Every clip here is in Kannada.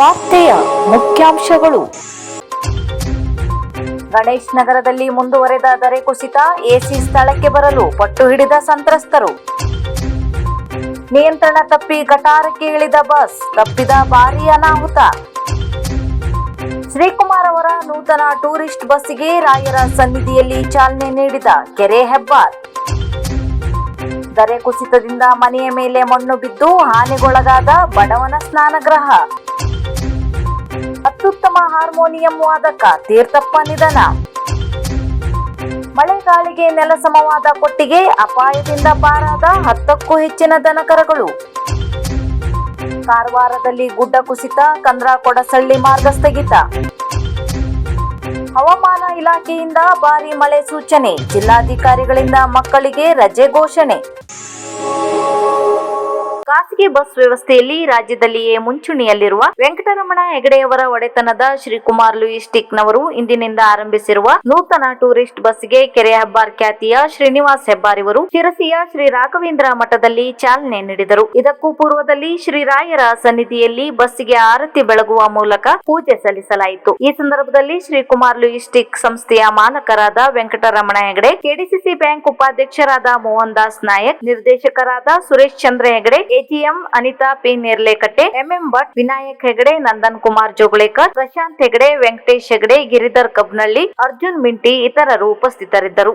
ವಾರ್ತೆಯ ಮುಖ್ಯಾಂಶಗಳು. ಗಣೇಶ್ ನಗರದಲ್ಲಿ ಮುಂದುವರೆದ ದರೆ ಕುಸಿತ, ಎಸಿ ಸ್ಥಳಕ್ಕೆ ಬರಲು ಪಟ್ಟು ಹಿಡಿದ ಸಂತ್ರಸ್ತರು. ನಿಯಂತ್ರಣ ತಪ್ಪಿ ಗಟಾರಕ್ಕೆ ಇಳಿದ ಬಸ್, ತಪ್ಪಿದ ಭಾರೀ ಅನಾಹುತ. ಶ್ರೀಕುಮಾರ್ ಅವರ ನೂತನ ಟೂರಿಸ್ಟ್ ಬಸ್ಸಿಗೆ ರಾಯರ ಸನ್ನಿಧಿಯಲ್ಲಿ ಚಾಲನೆ ನೀಡಿದ ಕೆರೆ ಹೆಬ್ಬಾರ್. ದರೆ ಕುಸಿತದಿಂದ ಮನೆಯ ಮೇಲೆ ಮಣ್ಣು ಬಿದ್ದು ಹಾನಿಗೊಳಗಾದ ಬಡವನ ಸ್ನಾನಗೃಹ. ಅತ್ಯುತ್ತಮ ಹಾರ್ಮೋನಿಯಂ ವಾದಕ ತೀರ್ಥಪ್ಪ ನಿಧನ. ಮಳೆಗಾಳಿಗೆ ನೆಲಸಮವಾದ ಕೊಟ್ಟಿಗೆ ಅಪಾಯದಿಂದ ಪಾರಾದ ಹತ್ತಕ್ಕೂ ಹೆಚ್ಚಿನ ದನಕರಗಳು. ಕಾರವಾರದಲ್ಲಿ ಗುಡ್ಡ ಕುಸಿತ ಕಂದ್ರ ಕೊಡಸಳ್ಳಿ ಮಾರ್ಗ ಸ್ಥಗಿತ ಹವಾಮಾನ ಇಲಾಖೆಯಿಂದ ಭಾರಿ ಮಳೆ ಸೂಚನೆ, ಜಿಲ್ಲಾಧಿಕಾರಿಗಳಿಂದ ಮಕ್ಕಳಿಗೆ ರಜೆ ಘೋಷಣೆ. ಖಾಸಗಿ ಬಸ್ ವ್ಯವಸ್ಥೆಯಲ್ಲಿ ರಾಜ್ಯದಲ್ಲಿಯೇ ಮುಂಚೂಣಿಯಲ್ಲಿರುವ ವೆಂಕಟರಮಣ ಹೆಗಡೆಯವರ ಒಡೆತನದ ಶ್ರೀಕುಮಾರ್ ಲೂಯಿಸ್ಟಿಕ್ ನವರು ಇಂದಿನಿಂದ ಆರಂಭಿಸಿರುವ ನೂತನ ಟೂರಿಸ್ಟ್ ಬಸ್ಗೆ ಕೆರೆ ಹೆಬ್ಬಾರ್ ಖ್ಯಾತಿಯ ಶ್ರೀನಿವಾಸ್ ಹೆಬ್ಬಾರ್ ಇವರು ಶಿರಸಿಯ ಶ್ರೀ ರಾಘವೇಂದ್ರ ಮಠದಲ್ಲಿ ಚಾಲನೆ ನೀಡಿದರು. ಇದಕ್ಕೂ ಪೂರ್ವದಲ್ಲಿ ಶ್ರೀರಾಯರ ಸನ್ನಿಧಿಯಲ್ಲಿ ಬಸ್ಸಿಗೆ ಆರತಿ ಬೆಳಗುವ ಮೂಲಕ ಪೂಜೆ ಸಲ್ಲಿಸಲಾಯಿತು. ಈ ಸಂದರ್ಭದಲ್ಲಿ ಶ್ರೀಕುಮಾರ್ ಲೂಯಿಸ್ಟಿಕ್ ಸಂಸ್ಥೆಯ ಮಾಲಕರಾದ ವೆಂಕಟರಮಣ ಹೆಗಡೆ, ಕೆಡಿಸಿಸಿ ಬ್ಯಾಂಕ್ ಉಪಾಧ್ಯಕ್ಷರಾದ ಮೋಹನ್ ದಾಸ್ ನಾಯಕ್, ನಿರ್ದೇಶಕರಾದ Suresh Chandra Hegde AGM Anita P Nerlekatte MM Bhat, Vinayak Hegde, Nandan Kumar Jogalekar Prashant Hegde, Venkatesh Hegde, Giridhar Kabnalli, Arjun Minti ಇತರರು ಉಪಸ್ಥಿತರಿದ್ದರು.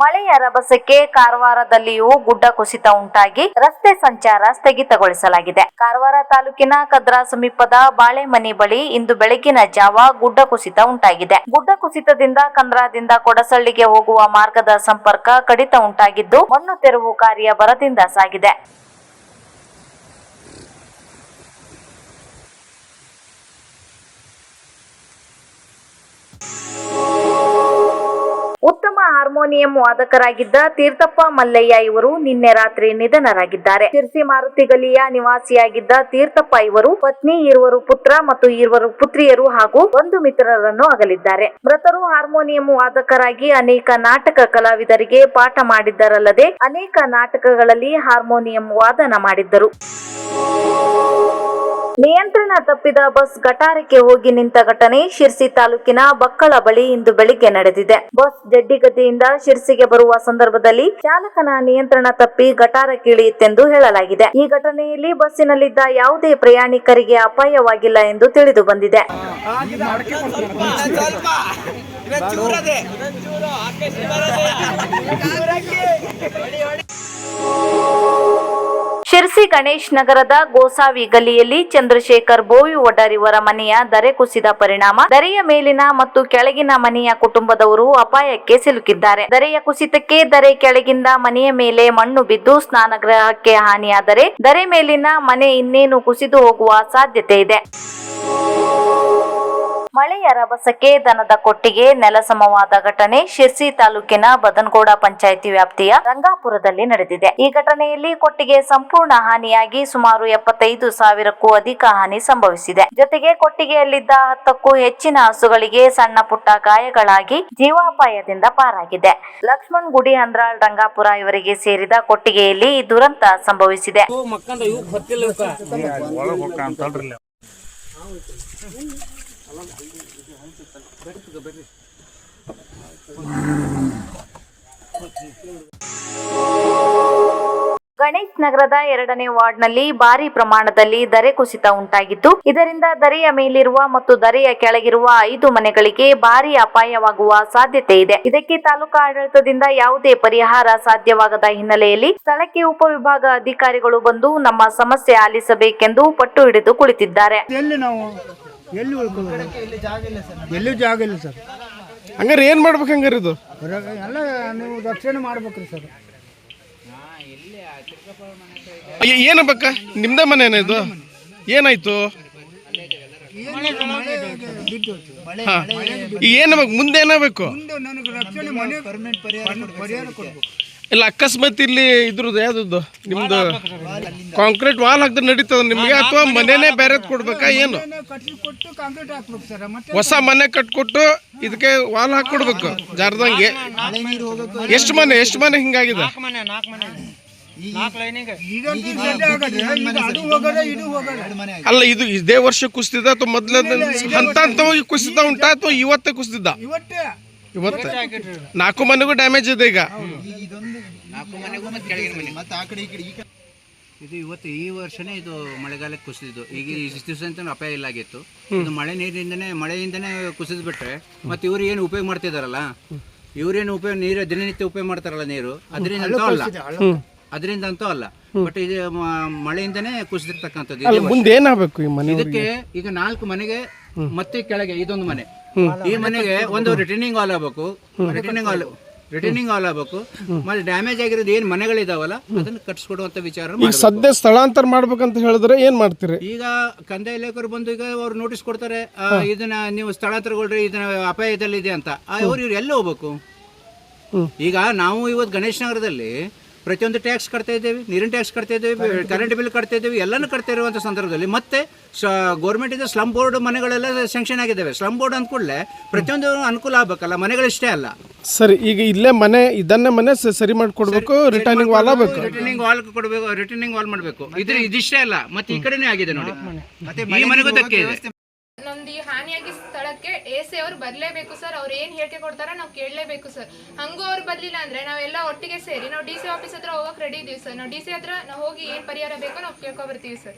ಮಳೆಯ ರಭಸಕ್ಕೆ ಕಾರವಾರದಲ್ಲಿಯೂ ಗುಡ್ಡ ಕುಸಿತ ಉಂಟಾಗಿ ರಸ್ತೆ ಸಂಚಾರ ಸ್ಥಗಿತಗೊಳಿಸಲಾಗಿದೆ. ಕಾರವಾರ ತಾಲೂಕಿನ ಕದ್ರಾ ಸಮೀಪದ ಬಾಳೆಮನೆ ಬಳಿ ಇಂದು ಬೆಳಗಿನ ಜಾವ ಗುಡ್ಡ ಕುಸಿತ ಉಂಟಾಗಿದೆ. ಗುಡ್ಡ ಕುಸಿತದಿಂದ ಕಂದ್ರಾದಿಂದ ಕೊಡಸಳ್ಳಿಗೆ ಹೋಗುವ ಮಾರ್ಗದ ಸಂಪರ್ಕ ಕಡಿತ ಉಂಟಾಗಿದ್ದು, ಮಣ್ಣು ತೆರವು ಕಾರ್ಯ ಬರದಿಂದ ಸಾಗಿದೆ. ಹಾರ್ಮೋನಿಯಂ ವಾದಕರಾಗಿದ್ದ ತೀರ್ಥಪ್ಪ ಮಲ್ಲಯ್ಯ ಇವರು ನಿನ್ನೆ ರಾತ್ರಿ ನಿಧನರಾಗಿದ್ದಾರೆ. ಶಿರ್ಸಿ ಮಾರುತಿ ಗಲಿಯ ನಿವಾಸಿಯಾಗಿದ್ದ ತೀರ್ಥಪ್ಪ ಇವರು ಪತ್ನಿ, ಇರುವರು ಪುತ್ರ ಮತ್ತು ಇರುವರು ಪುತ್ರಿಯರು ಹಾಗೂ ಒಂದು ಮಿತ್ರರನ್ನು ಅಗಲಿದ್ದಾರೆ. ಮೃತರು ಹಾರ್ಮೋನಿಯಂ ವಾದಕರಾಗಿ ಅನೇಕ ನಾಟಕ ಕಲಾವಿದರಿಗೆ ಪಾಠ ಮಾಡಿದ್ದರಲ್ಲದೆ ಅನೇಕ ನಾಟಕಗಳಲ್ಲಿ ಹಾರ್ಮೋನಿಯಂ ವಾದನ ಮಾಡಿದ್ದರು. ನಿಯಂತ್ರಣ ತಪ್ಪಿದ ಬಸ್ ಗಟಾರಕ್ಕೆ ಹೋಗಿ ನಿಂತ ಘಟನೆ ಶಿರ್ಸಿ ತಾಲೂಕಿನ ಬಕ್ಕಳ ಬಳಿ ಇಂದು ಬೆಳಿಗ್ಗೆ ನಡೆದಿದೆ. ಬಸ್ ಜಡ್ಡಿಗದ್ದೆಯಿಂದ ಶಿರ್ಸಿಗೆ ಬರುವ ಸಂದರ್ಭದಲ್ಲಿ ಚಾಲಕನ ನಿಯಂತ್ರಣ ತಪ್ಪಿ ಗಟಾರಕ್ಕೆ ಇಳಿಯಿತೆಂದು ಹೇಳಲಾಗಿದೆ. ಈ ಘಟನೆಯಲ್ಲಿ ಬಸ್ಸಿನಲ್ಲಿದ್ದ ಯಾವುದೇ ಪ್ರಯಾಣಿಕರಿಗೆ ಅಪಾಯವಾಗಿಲ್ಲ ಎಂದು ತಿಳಿದು ಬಂದಿದೆ. ಶಿರ್ಸಿ ಗಣೇಶ್ ನಗರದ ಗೋಸಾವಿ ಗಲ್ಲಿಯಲ್ಲಿ ಚಂದ್ರಶೇಖರ್ ಬೋವಿ ಒಡ್ಡರ್ ಇವರ ಮನೆಯ ದರೆ ಕುಸಿದ ಪರಿಣಾಮ, ದರೆಯ ಮೇಲಿನ ಮತ್ತು ಕೆಳಗಿನ ಮನೆಯ ಕುಟುಂಬದವರು ಅಪಾಯಕ್ಕೆ ಸಿಲುಕಿದ್ದಾರೆ. ದರೆಯ ಕುಸಿತಕ್ಕೆ ದರೆ ಕೆಳಗಿಂದ ಮನೆಯ ಮೇಲೆ ಮಣ್ಣು ಬಿದ್ದು ಸ್ನಾನಗೃಹಕ್ಕೆ ಹಾನಿಯಾದರೆ, ದರೆ ಮೇಲಿನ ಮನೆ ಇನ್ನೇನು ಕುಸಿದು ಹೋಗುವ ಸಾಧ್ಯತೆ ಇದೆ. ಮಳೆಯ ರಭಸಕ್ಕೆ ದನದ ಕೊಟ್ಟಿಗೆ ನೆಲಸಮವಾದ ಘಟನೆ ಶಿರ್ಸಿ ತಾಲೂಕಿನ ಬದನಗೌಡ ಪಂಚಾಯಿತಿ ವ್ಯಾಪ್ತಿಯ ರಂಗಾಪುರದಲ್ಲಿ ನಡೆದಿದೆ. ಈ ಘಟನೆಯಲ್ಲಿ ಕೊಟ್ಟಿಗೆ ಸಂಪೂರ್ಣ ಹಾನಿಯಾಗಿ ಸುಮಾರು ಎಪ್ಪತ್ತೈದು ಸಾವಿರಕ್ಕೂ ಅಧಿಕ ಹಾನಿ ಸಂಭವಿಸಿದೆ. ಜೊತೆಗೆ ಕೊಟ್ಟಿಗೆಯಲ್ಲಿದ್ದ ಹತ್ತಕ್ಕೂ ಹೆಚ್ಚಿನ ಹಸುಗಳಿಗೆ ಸಣ್ಣ ಪುಟ್ಟ ಗಾಯಗಳಾಗಿ ಜೀವಾಪಾಯದಿಂದ ಪಾರಾಗಿದೆ. ಲಕ್ಷ್ಮಣ್ ಗುಡಿ ಅಂದ್ರಾಳ್ ರಂಗಾಪುರ ಇವರಿಗೆ ಸೇರಿದ ಕೊಟ್ಟಿಗೆಯಲ್ಲಿ ಈ ದುರಂತ ಸಂಭವಿಸಿದೆ. ಒಳಗೆ ಗಣೇಶ್ ನಗರದ ಎರಡನೇ ವಾರ್ಡ್ನಲ್ಲಿ ಭಾರಿ ಪ್ರಮಾಣದಲ್ಲಿ ದರೆ ಕುಸಿತ ಉಂಟಾಗಿದ್ದು ಇದರಿಂದ ದರೆಯ ಮೇಲಿರುವ ಮತ್ತು ದರೆಯ ಕೆಳಗಿರುವ ಐದು ಮನೆಗಳಿಗೆ ಭಾರಿ ಅಪಾಯವಾಗುವ ಸಾಧ್ಯತೆ ಇದೆ. ಇದಕ್ಕೆ ತಾಲೂಕಾ ಆಡಳಿತದಿಂದ ಯಾವುದೇ ಪರಿಹಾರ ಸಾಧ್ಯವಾಗದ ಹಿನ್ನೆಲೆಯಲ್ಲಿ ಸ್ಥಳಕ್ಕೆ ಉಪವಿಭಾಗ ಅಧಿಕಾರಿಗಳು ಬಂದು ನಮ್ಮ ಸಮಸ್ಯೆ ಆಲಿಸಬೇಕೆಂದು ಪಟ್ಟು ಹಿಡಿದು ಕುಳಿತಿದ್ದಾರೆ. ಎಲ್ಲಿ ಉಳ್ಕೊಂಡು ಎಲ್ಲಿ ಉಳ್ಕೊಳ್ಳೋದು? ಇಲ್ಲಿ ಜಾಗ ಇಲ್ಲ ಸರ್ ಎಲ್ಲೂ ಜಾಗ ಇಲ್ಲ ಸರ್. ಹಂಗಾರೆ ಏನು ಮಾಡ್ಬೇಕು ಹಂಗಾರೆ ಇದು? ಹೊರಗೆ ಎಲ್ಲ ನೀವು ರಕ್ಷಣೆ ಮಾಡ್ಬೇಕ್ರಿ ಸರ್. ಏ- ಏನಬೇಕ ನಿಮ್ದೇ ಮನೇನ ಇದು? ಏನಾಯ್ತು? ಹಾ. ಏನು ಮುಂದೆ ಏನಾಗಬೇಕು? ಮುಂದೆ ನನಗೆ ರಕ್ಷಣೆ ಮನೆ ಪರ್ಮನೆಂಟ್ ಪರಿಹಾರ ಪರಿಹಾರ ಕೊಡ್ಬೇಕು. ಇಲ್ಲ ಅಕಸ್ಮಾತ್ ಇಲ್ಲಿ ಇದ್ರದ್ದು ಯಾವ್ದು ನಿಮ್ದು ಕಾಂಕ್ರೀಟ್ ವಾಲ್ ಹಾಕಿದ್ರೆ ನಡೀತದ ನಿಮ್ಗೆ? ಅಥವಾ ಮನೆನೇ ಬೇರೆ ಕೊಡ್ಬೇಕಾ ಏನು? ಮನೆನ ಕಟ್ಟಿ ಕೊಟ್ಟು ಕಾಂಕ್ರೀಟ್ ಹಾಕ್ಬೇಕು ಸರ್ ಮತ್ತೆ ಹೊಸ ಮನೆ ಕಟ್ಕೊಟ್ಟು ಇದಕ್ಕೆ ವಾಲ್ ಹಾಕೊಡ್ಬೇಕು ಜಾರ್ದಂಗೆ. ಮಳೆ ನೀರು ಹೋಗಬೇಕು ಎಷ್ಟು ಮನೆ ಎಷ್ಟು ಮನೆ ಹಿಂಗಾಗಿದೆ? ಆಗದೆ, ಅದು ಹೋಗದೆ ಇದು ಹೋಗದೆ. ಅಲ್ಲ ಇದು ಇದೇ ವರ್ಷ ಕುಸಿದ ಅಥವಾ ಮೊದ್ಲ ಹಂತ ಹಂತವಾಗಿ ಕುಸಿತ ಉಂಟಾ ಅಥವಾ ಇವತ್ತೇ ಕುಸಿದ ಇವತ್ತೇ. ಇವತ್ತೇ. ನಾಲ್ಕು ಮನೆಗೂ ಡ್ಯಾಮೇಜ್ ಇದೆ ಈಗ. ಮತ್ತೆ ಆ ಕಡೆ ಈ ಕಡೆ ಈ ಕಡೆ. ಇದು ಇವತ್ತು ಈ ವರ್ಷನೇ ಇದು ಮಳೆಗಾಲಕ್ಕೆ ಕುಸಿದಿದ್ದು. ಈಗ ಇಷ್ಟು ದಿವಸ ಅಂತ ಅಪಾಯ ಇಲ್ಲ ಆಗಿತ್ತು. ಇದು ಮಳೆ ನೀರಿಂದನೇ ಮಳೆಯಿಂದನೇ ಕುಸಿದ್ ಬಿಟ್ರೆ ಮತ್ತೆ ಇವ್ರು ಏನು ಉಪಯೋಗ ಮಾಡ್ತಿದಾರಲ್ಲ? ಇವ್ರೇನು ಉಪಯೋಗ ನೀರು ದಿನನಿತ್ಯ ಉಪಯೋಗ ಮಾಡ್ತಾರಲ್ಲ ನೀರು? ಅದರಿಂದ ಅಂತೂ ಅಲ್ಲ. ಅದರಿಂದ ಅಂತೂ ಅಲ್ಲ. ಬಟ್ ಇದು ಮಳೆಯಿಂದನೇ ಕುಸಿದಿರ್ತಕ್ಕಂಥದ್ದು. ಮುಂದೆ ಏನಾಗಬೇಕು ಈ ಮನೆ ಇದಕ್ಕೆ ಈಗ ನಾಲ್ಕು ಮನೆಗೆ ಮತ್ತೆ ಕೆಳಗೆ ಇದೊಂದು ಮನೆ. ಈ ಮನೆಗೆ ಒಂದು ರಿಟರ್ನಿಂಗ್ ಹಾಲ್ ಆಗಬೇಕು. ರಿಟರ್ನಿಂಗ್ ಹಾಲ್ ರಿಟರ್ನಿಂಗ್ ಆಲ್ ಆಗಬೇಕು. ಮತ್ತೆ ಡ್ಯಾಮೇಜ್ ಆಗಿರೋದು ಏನು ಮನೆಗಳಿದಾವಲ್ಲ ಅದನ್ನ ಕಟ್ಸ್ಕೊಡುವಂತ ವಿಚಾರ ಈಗ ಸದ್ಯ ಸ್ಥಳಾಂತರ ಮಾಡ್ಬೇಕಂತ ಹೇಳಿದ್ರೆ ಏನ್ ಮಾಡ್ತೀರಿ? ಈಗ ಕಂದಾಯ ಇಲಾಖೆಯವರು ಬಂದು ಈಗ ಅವ್ರು ನೋಟಿಸ್ ಕೊಡ್ತಾರೆ ಆ, ಇದನ್ನ ನೀವು ಸ್ಥಳಾಂತರಗೊಳ್ರಿ ಇದನ್ನ ಅಪಾಯದಲ್ಲಿದೆ ಅಂತ. ಆ, ಅವ್ರು ಇವ್ರು ಎಲ್ಲಿ ಹೋಗ್ಬೇಕು? ಈಗ ನಾವು ಇವತ್ತು ಗಣೇಶ್ ನಗರದಲ್ಲಿ ಪ್ರತಿಯೊಂದು ಟ್ಯಾಕ್ಸ್ ಕಟ್ತಾ ಇದ್ದೇವೆ ನೀರಿನ ಟ್ಯಾಕ್ಸ್ ಕಟ್ತಾ ಇದ್ದೇವೆ ಕರೆಂಟ್ ಬಿಲ್ ಕಟ್ತಾ ಇದ್ದೇವೆ ಎಲ್ಲನೂ ಕಟ್ತಾ ಇರುವಂಥ ಸಂದರ್ಭದಲ್ಲಿ ಮತ್ತೆ ಗೌರ್ಮೆಂಟ್ ಇಂದ ಸ್ಲಮ್ ಬೋರ್ಡ್ ಮನೆಗಳೆಲ್ಲ ಸ್ಯಾಂಕ್ಷನ್ ಆಗಿದ್ದಾವೆ. ಸ್ಲಮ್ ಬೋರ್ಡ್ ಅಂದ್ಕೂಡಲೇ ಪ್ರತಿಯೊಂದು ಅನುಕೂಲ ಆಗ್ಬೇಕಲ್ಲ ಮನೆಗಳಿಷ್ಟೇ ಅಲ್ಲ. ಸರಿ ಈಗ ಇಲ್ಲೇ ಮನೆ ಇದನ್ನೇ ಮನೆ ಸ- ಸರಿ ಮಾಡ್ಕೊಡ್ಬೇಕು ರಿಟರ್ನಿಂಗ್ ವಾಲ್ ಆಗ್ಬೇಕು? ರಿಟರ್ನಿಂಗ್ ವಾಲ್ ಕೊಡಬೇಕು ರಿಟರ್ನಿಂಗ್ ವಾಲ್ ಮಾಡಬೇಕು. ಇದ್ರ ಇದಿಷ್ಟೇ ಅಲ್ಲ ಮತ್ತೆ ಈ ಕಡೆನೇ ಆಗಿದೆ ನೋಡಿ. ಈ ಮನೆಗೂ ಧಕ್ಕೆ ಇದೆ. ನಮ್ದು ಈ ಹಾನಿಯಾಗಿ ಸ್ಥಳಕ್ಕೆ ಎ ಸಿ ಅವ್ರು ಬರ್ಲೇಬೇಕು ಸರ್ ಅವ್ರು ಏನು ಹೇಳಿಕೆ ಕೊಡ್ತಾರೋ ನಾವು ಕೇಳಲೇಬೇಕು ಸರ್. ಹಂಗೂ ಅವ್ರು ಬರ್ಲಿಲ್ಲ ಅಂದ್ರೆ ನಾವೆಲ್ಲ ಒಟ್ಟಿಗೆ ಸೇರಿ ನಾವು ಡಿ ಸಿ ಆಫೀಸ್ ಹತ್ರ ಹೋಗಕ್ ರೆಡಿ ಇದೀವಿ ಸರ್. ನಾವು ಡಿ ಸಿ ಹತ್ರ ನಾವು ಹೋಗಿ ಏನು ಪರಿಹಾರ ಬೇಕೋ ನಾವು ಕೇಳ್ಕೊ ಬರ್ತೀವಿ ಸರ್.